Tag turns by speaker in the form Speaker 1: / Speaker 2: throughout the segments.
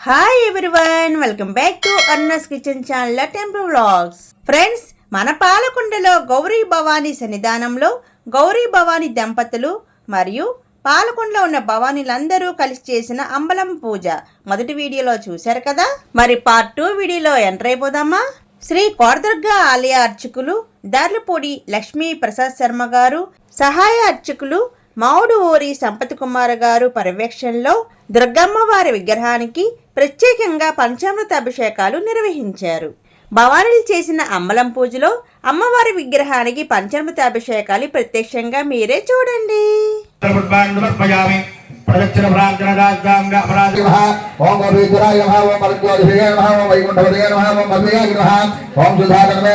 Speaker 1: Hi everyone welcome back to Anna's kitchen channel temple vlogs friends మన పాలకొండలో గౌరీ భవానీ సన్నిధానంలో గౌరీ భవానీ దంపతులు మరియు పాలకొండలో ఉన్న భవానీలందరూ కలిసి చేసిన అంబలం పూజ మొదటి వీడియోలో చూశారు కదా? మరి పార్ట్ టూ వీడియోలో ఎంటర్ అయిపోదామా? శ్రీ కోరదుర్గ ఆలయ అర్చకులు దార్లపూడి లక్ష్మీ ప్రసాద్ శర్మ గారు సహాయ అర్చకులు మావుడు ఊరి సంపత్ కుమార్ గారు పర్యవేక్షణలో దుర్గమ్మ వారి విగ్రహానికి ప్రత్యేకంగా పంచామృత అభిషేకాలు నిర్వహించారు. భవానీలు చేసిన అమ్మలం పూజలో అమ్మవారి విగ్రహానికి పంచామృత అభిషేకాలు ప్రత్యక్షంగా మీరే చూడండి.
Speaker 2: ప్రదక్షిణ ప్రార్థన రాజ్యాంగ
Speaker 3: ఓం ఓం ఓం ఓం ఓం సుధాకరమే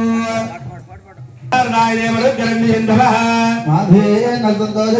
Speaker 3: నల్సంతోష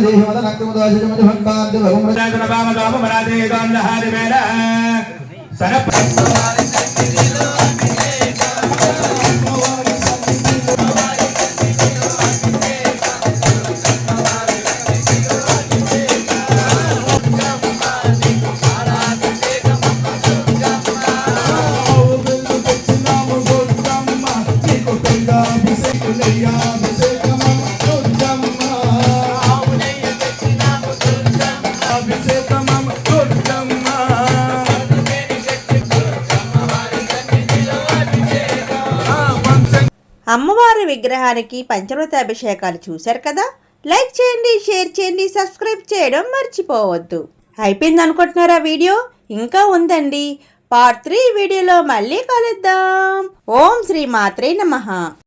Speaker 1: అమ్మవారి విగ్రహానికి పంచమృత అభిషేకాలు చూశారు కదా? లైక్ చేయండి షేర్ చేయండి సబ్స్క్రైబ్ చేయడం మర్చిపోవద్దు. అయిపోయింది అనుకుంటున్నారా వీడియో? ఇంకా ఉందండి. పార్ట్ త్రీ వీడియోలో మళ్ళీ కలుద్దాం. ఓం శ్రీ మాత్రే నమ.